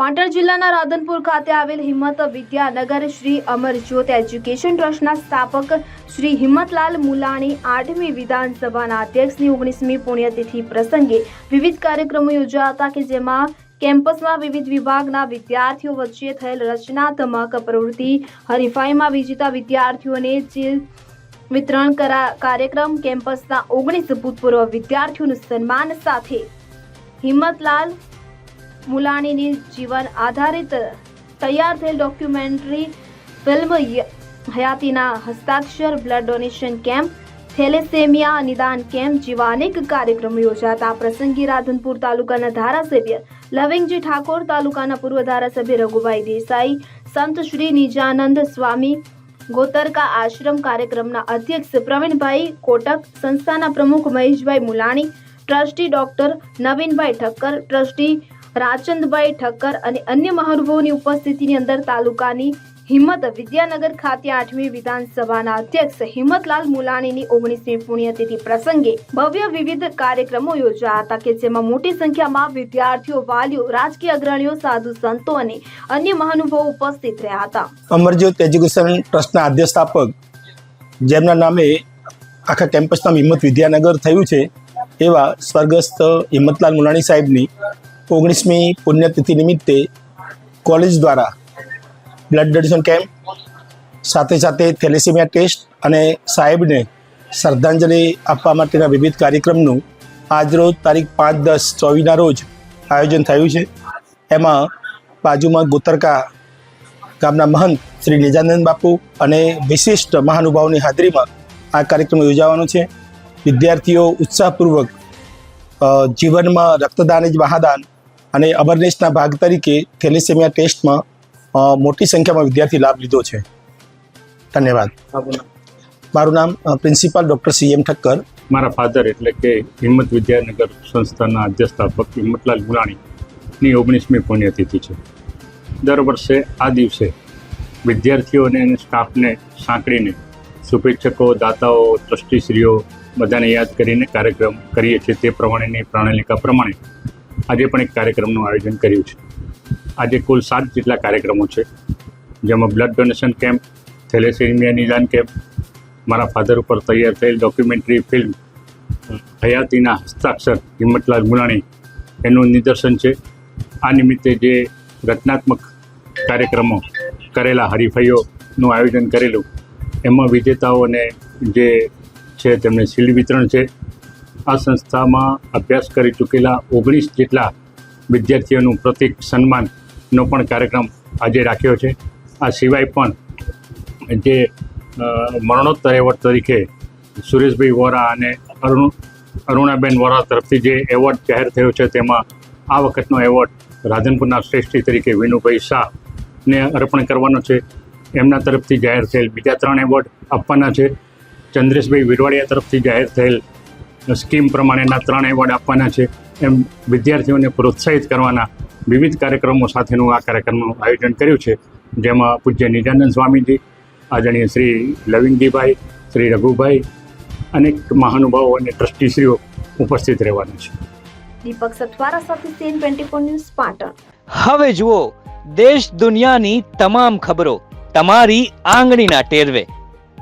પાટણ જિલ્લાના રાધનપુર ખાતે આવેલ હિંમત વિદ્યાનગર શ્રી અમરજ્યોત એજ્યુકેશન ટ્રસ્ટના સ્થાપક શ્રી હિંમતલાલ મુલાણી આઠમી વિધાનસભાના અધ્યક્ષની ઓગણીસમી પુણ્યતિથિ પ્રસંગે વિવિધ કાર્યક્રમો યોજાયા હતા કે જેમાં કેમ્પસમાં વિવિધ વિભાગના વિદ્યાર્થીઓ વચ્ચે થયેલ રચનાત્મક પ્રવૃત્તિ, હરીફાઈમાં વિજેતા વિદ્યાર્થીઓને જે વિતરણ કરા કાર્યક્રમ, કેમ્પસના ઓગણીસ ભૂતપૂર્વ વિદ્યાર્થીઓનું સન્માન સાથે હિંમતલાલ મુલાણીની જીવન આધારિત તૈયાર થયેલ ડોક્યુમેન્ટરી ફિલ્મ હયાતીના હસ્તાક્ષર, બ્લડ ડોનેશન કેમ્પ, થેલેસેમિયા નિદાન કેમ્પ જેવા અનેક કાર્યક્રમો યોજાતા પ્રસંગે રાધનપુર તાલુકાના ધારાસભ્ય લવિંગજી ઠાકોર, તાલુકાના પૂર્વ ધારાસભ્ય રઘુભાઈ દેસાઈ, સંત શ્રી નિજાનંદ સ્વામી, ગોતરકા આશ્રમ કાર્યક્રમના અધ્યક્ષ પ્રવીણભાઈ કોટક, સંસ્થાના પ્રમુખ Maheshbhai Mulani, trustee doctor Navinbhai Thakkar, trustee Rachandbhai Thakkar અને અન્ય મહાનુભાવોની ઉપસ્થિતિની અંદર તાલુકાની હિંમત વિદ્યાનગર ખાતે આઠમી વિધાનસભાના અધ્યક્ષ હિંમતલાલ મુલાણીની ઓગણીસમી પુણ્યતિથિ પ્રસંગે ભવ્ય વિવિધ કાર્યક્રમો યોજાયા હતા કે જેમાં મોટી સંખ્યામાં વિદ્યાર્થીઓ, વાલીઓ, રાજકીય અગ્રણીઓ, સાધુ સંતો અને અન્ય મહાનુભાવો ઉપસ્થિત રહ્યા હતા. અમરજ્યોત એજ્યુકેશન ટ્રસ્ટના અધ્યક્ષ જેમના નામે આખા કેમ્પસના હિંમત વિદ્યાનગર થયું છે, એવા સ્વર્ગસ્થ હિંમતલાલ મુલાણી સાહેબની ઓગણીસમી પુણ્યતિથિ નિમિત્તે કોલેજ દ્વારા બ્લડ ડોનેશન કેમ્પ સાથે સાથે થેલેસેમિયા ટેસ્ટ અને સાહેબને શ્રદ્ધાંજલિ આપવા માટેના વિવિધ કાર્યક્રમનું આજરોજ તારીખ પાંચ દસ ચોવીસના રોજ આયોજન થયું છે. એમાં બાજુમાં ગોતરકા ગામના મહંત શ્રી નિજાનંદ બાપુ અને વિશિષ્ટ મહાનુભાવોની હાજરીમાં આ કાર્યક્રમ યોજાવાનો છે. વિદ્યાર્થીઓ ઉત્સાહપૂર્વક જીવનમાં રક્તદાન જ મહાદાન અને અવેરનેસના ભાગ તરીકે થેલેસેમિયા ટેસ્ટમાં મોટી સંખ્યામાં વિદ્યાર્થી લાભ લીધો છે. ધન્યવાદ. મારું નામ principal doctor C M Thakkar. મારા ફાધર એટલે કે હિંમત વિદ્યાનગર સંસ્થાના અધ્યસ્થાપક હિંમતલાલ ગુલાણીની ઓગણીસમી પુણ્યતિથિ છે. દર વર્ષે આ દિવસે વિદ્યાર્થીઓને સ્ટાફને સાંકળીને શુભેચ્છકો, દાતાઓ, ટ્રસ્ટીશ્રીઓ બધાને યાદ કરીને કાર્યક્રમ કરીએ છીએ. તે પ્રમાણેની પ્રણાલિકા પ્રમાણે આજે પણ એક કાર્યક્રમનું આયોજન કર્યું છે. આજે કુલ સાત જેટલા કાર્યક્રમો છે. જેમાં બ્લડ ડોનેશન કેમ્પ થેલેસેમિયા નિદાન કેમ્પ મારા ફાધર ઉપર તૈયાર થયેલ ડોક્યુમેન્ટરી ફિલ્મ હયાતીના હસ્તાક્ષર હિંમતલાલ ગુલાણી એનું નિદર્શન છે. આ નિમિત્તે જે રચનાત્મક કાર્યક્રમો કરેલા હરીફાઈઓનું આયોજન કરેલું, એમાં વિજેતાઓને જે છે, તેમને શિલ્ડ વિતરણ છે. આ સંસ્થામાં અભ્યાસ કરી ચૂકેલા ઓગણીસ જેટલા વિદ્યાર્થીઓનું પ્રતિક સન્માનનો પણ કાર્યક્રમ આજે રાખ્યો છે. આ સિવાય પણ જે મરણોત્તર એવોર્ડ તરીકે સુરેશભાઈ વોરા અને અરુણ, અરુણાબેન વોરા તરફથી જે એવોર્ડ જાહેર થયો છે, તેમાં આ વખતનો એવોર્ડ રાધનપુરના શ્રેષ્ઠી તરીકે વિનુભાઈ શાહને અર્પણ કરવાનો છે. એમના તરફથી જાહેર થયેલ બીજા ત્રણ એવોર્ડ આપવાના છે. ચંદ્રેશભાઈ વિરવાડિયા તરફથી જાહેર થયેલ સ્કીમ પ્રમાણેના ત્રણ એવોર્ડ આપવાના છે. એમ વિદ્યાર્થીઓને પ્રોત્સાહિત કરવાના વિવિધ કાર્યક્રમો સાથેનું આ કાર્યક્રમનું આયોજન કર્યું છે. જેમાં પૂજ્ય નિજાનંદ સ્વામીજી આદરણીય શ્રી લવિંગજીભાઈ શ્રી રઘુભાઈ અનેક મહાનુભાવો અને ટ્રસ્ટીશ્રીઓ ઉપસ્થિત રહેવાના છે. દીપક સથવારા સાથે CN twenty four news Patan. હવે જુઓ દેશ દુનિયાની તમામ ખબરો તમારી આંગળીના ટેરવે.